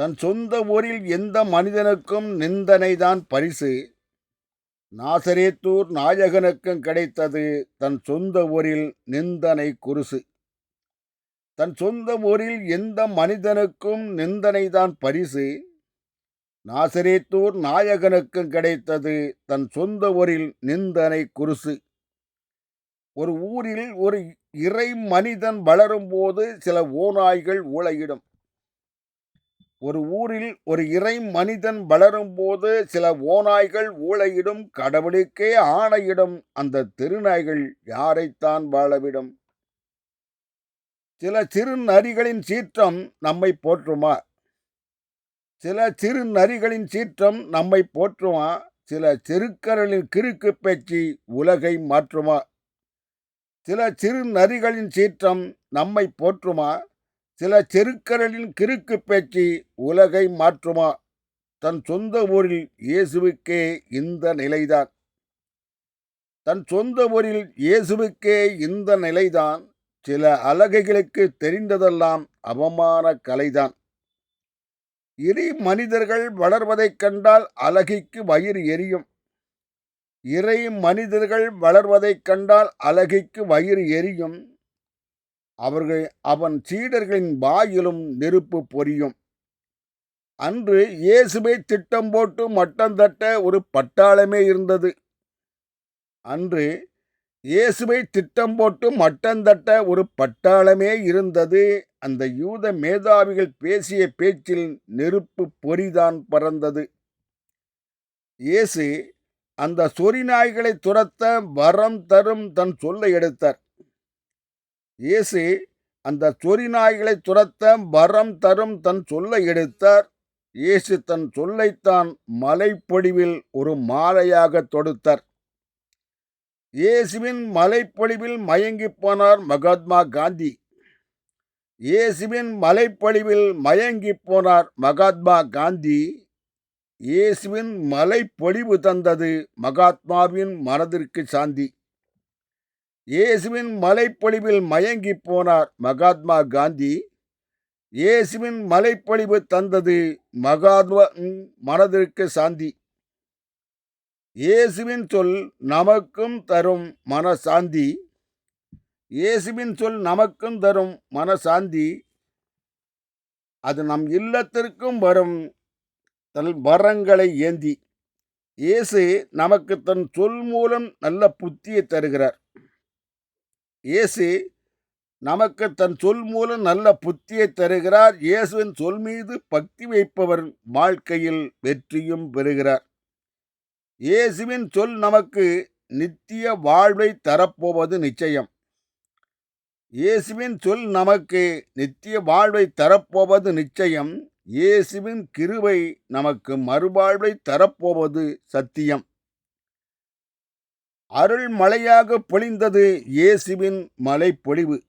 தன் சொந்த ஊரில் எந்த மனிதனுக்கும் நிந்தனைதான் பரிசு. நாசரேத்தூர் நாயகனுக்கும் கிடைத்தது தன் சொந்த ஊரில் நிந்தனை குருசு. தன் சொந்த ஊரில் எந்த மனிதனுக்கும் நிந்தனைதான் பரிசு. நாசரேத்தூர் நாயகனுக்கும் கிடைத்தது தன் சொந்த ஊரில் நிந்தனை குருசு. ஒரு ஊரில் ஒரு இறை மனிதன் வளரும்போது சில ஓநாய்கள் ஊழையிடும் ஒரு ஊரில் ஒரு இறை மனிதன் வளரும்போது சில ஓநாய்கள் ஊளையிடும் கடவுளுக்கே ஆணையிடும் அந்த திருநாய்கள் யாரைத்தான் வாழவிடும்? சில சிறு நரிகளின் சீற்றம் நம்மை போற்றுமா? சில சிறு நரிகளின் சீற்றம் நம்மை போற்றுமா? சில செருக்கரலின் கிறுக்கு பேச்சு உலகை மாற்றுமா? சில சிறு நரிகளின் சீற்றம் நம்மை போற்றுமா? சில செருக்கரலின் கிறுக்கு பேச்சு உலகை மாற்றுமா? தன் சொந்த ஊரில் இயேசுவுக்கே இந்த நிலைதான். தன் சொந்த ஊரில் இயேசுவுக்கே இந்த நிலைதான். சில அழகைகளுக்கு தெரிந்ததெல்லாம் அவமான கலைதான். இறை மனிதர்கள் வளர்வதைக் கண்டால் அழகிக்கு வயிறு எரியும். இறை மனிதர்கள் வளர்வதைக் கண்டால் அழகிக்கு வயிறு எரியும். அவர்கள் அவன் சீடர்களின் வாயிலும் நெருப்பு பொரியும். அன்று இயேசுவை திட்டம் போட்டு மட்டம் தட்ட ஒரு பட்டாளமே இருந்தது. அன்று இயேசுவை திட்டம் போட்டு மட்டம் தட்ட ஒரு பட்டாளமே இருந்தது. அந்த யூத மேதாவிகள் பேசிய பேச்சில் நெருப்பு பொறிதான் பறந்தது. இயேசு அந்த சொறி நாய்களை துரத்த வரம் தரும் தன் சொல்லை எடுத்தார். இயேசு அந்த சொறிநாய்களை துரத்த வரம் தரும் தன் சொல்லை எடுத்தார். இயேசு தன் சொல்லைத்தான் மலைப்பொடிவில் ஒரு மாலையாக தொடுத்தார். இயேசுவின் மலைப்பொழிவில் மயங்கிப் போனார் மகாத்மா காந்தி. இயேசுவின் மலைப்பொழிவில் மயங்கிப் போனார் மகாத்மா காந்தி. இயேசுவின் மலைப்பொழிவு தந்தது மகாத்மாவின் மனதிற்கு சாந்தி. இயேசுவின் மலைப்பொழிவில் மயங்கிப் போனார் மகாத்மா காந்தி. இயேசுவின் மலைப்பொழிவு தந்தது மகாத்மா மனதிற்கு சாந்தி. இயேசுவின் சொல் நமக்கும் தரும் மனசாந்தி. இயேசுவின் சொல் நமக்கும் தரும் மனசாந்தி. அது நம் இல்லத்திற்கும் வரும் தன் வரங்களை ஏந்தி. இயேசு நமக்கு தன் சொல் மூலம் நல்ல புத்தியை தருகிறார். இயேசு நமக்கு தன் சொல் மூலம் நல்ல புத்தியை தருகிறார். இயேசுவின் சொல் மீது பக்தி வைப்பவர் வாழ்க்கையில் வெற்றியும் பெறுகிறார். இயேசுவின் சொல் நமக்கு நித்திய வாழ்வை தரப்போவது நிச்சயம். இயேசுவின் சொல் நமக்கு நித்திய வாழ்வை தரப்போவது நிச்சயம். இயேசுவின் கிருவை நமக்கு மறுவாழ்வை தரப்போவது சத்தியம். அருள்மலையாக பொழிந்தது இயேசுவின் மலைப்பொழிவு.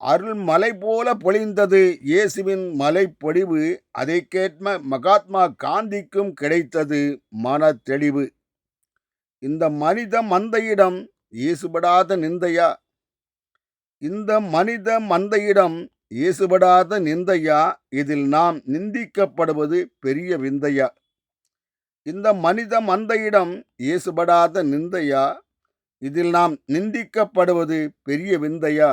அருள்மலை போல பொழிந்தது இயேசுவின் மலைப்பொழிவு. பொழிவு அதை கேட்ம மகாத்மா காந்திக்கும் கிடைத்தது மன தெளிவு இந்த மனித மந்தையிடம் இயேசுபடாத நிந்தையா? இந்த மனித மந்தையிடம் இயேசுபடாத நிந்தையா? இதில் நாம் நிந்திக்கப்படுவது பெரிய விந்தையா? இந்த மனித மந்தையிடம் இயேசுபடாத நிந்தையா? இதில் நாம் நிந்திக்கப்படுவது பெரிய விந்தையா?